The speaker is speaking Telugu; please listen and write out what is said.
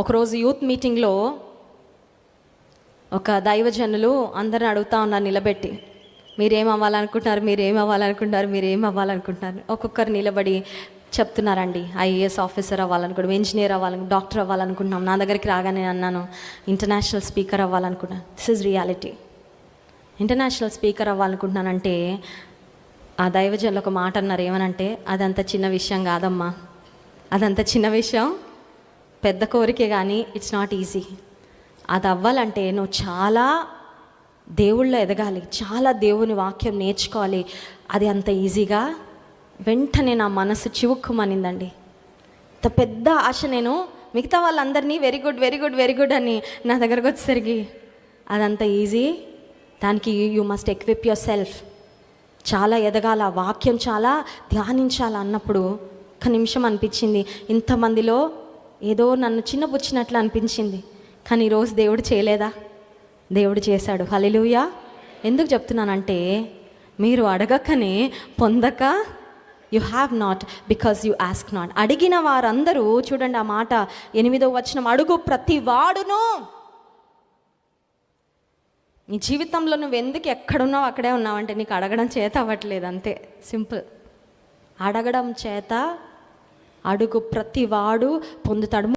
ఒకరోజు యూత్ మీటింగ్లో ఒక దైవజనులు అందరిని అడుగుతా ఉన్నారు నిలబెట్టి. మీరేం అవ్వాలనుకుంటున్నారు మీరేం అవ్వాలనుకుంటున్నారు మీరేం అవ్వాలనుకుంటున్నారు ఒక్కొక్కరు నిలబడి చెప్తున్నారండి. ఐఏఎస్ ఆఫీసర్ అవ్వాలనుకుంటాం ఇంజనీర్ అవ్వాలను డాక్టర్ అవ్వాలనుకుంటున్నాం. నా దగ్గరికి రాగానే అన్నాను international speaker అవ్వాలనుకున్నాను this is reality international speaker అవ్వాలనుకుంటున్నానంటే ఆ దైవజనులు ఒక మాట అన్నారు. ఏమనంటే అదంత చిన్న విషయం కాదమ్మా. అదంత చిన్న విషయం పెద్ద కోరికే కానీ ఇట్స్ నాట్ ఈజీ అది అవ్వాలంటే నువ్వు చాలా దేవుళ్ళో ఎదగాలి. చాలా దేవుని వాక్యం నేర్చుకోవాలి. అది అంత ఈజీగా? వెంటనే నా మనసు చివుక్కుమనిందండి. ఇంత పెద్ద ఆశ నేను మిగతా వాళ్ళందరినీ very good very good very good అని నా దగ్గరకు వచ్చేసరికి అదంత ఈజీ? దానికి you must equip yourself చాలా ఎదగాల వాక్యం చాలా ధ్యానించాల అన్నప్పుడు ఒక నిమిషం అనిపించింది. ఇంతమందిలో ఏదో నన్ను చిన్నపుచ్చినట్లు అనిపించింది. కానీ ఈరోజు దేవుడు చేయలేదా? దేవుడు చేశాడు. హలిలుయా ఎందుకు చెప్తున్నానంటే మీరు అడగకనే పొందక you have not because you ask not అడిగిన వారందరూ చూడండి ఆ మాట. ఎనిమిదో వచ్చిన అడుగు ప్రతి వాడును. నీ జీవితంలో నువ్వు ఎందుకు ఎక్కడున్నావు అక్కడే ఉన్నావంటే నీకు అడగడం చేత అవ్వట్లేదు అంతే. సింపుల్. అడగడం చేత అడుగు ప్రతి వాడు పొందుతాడు.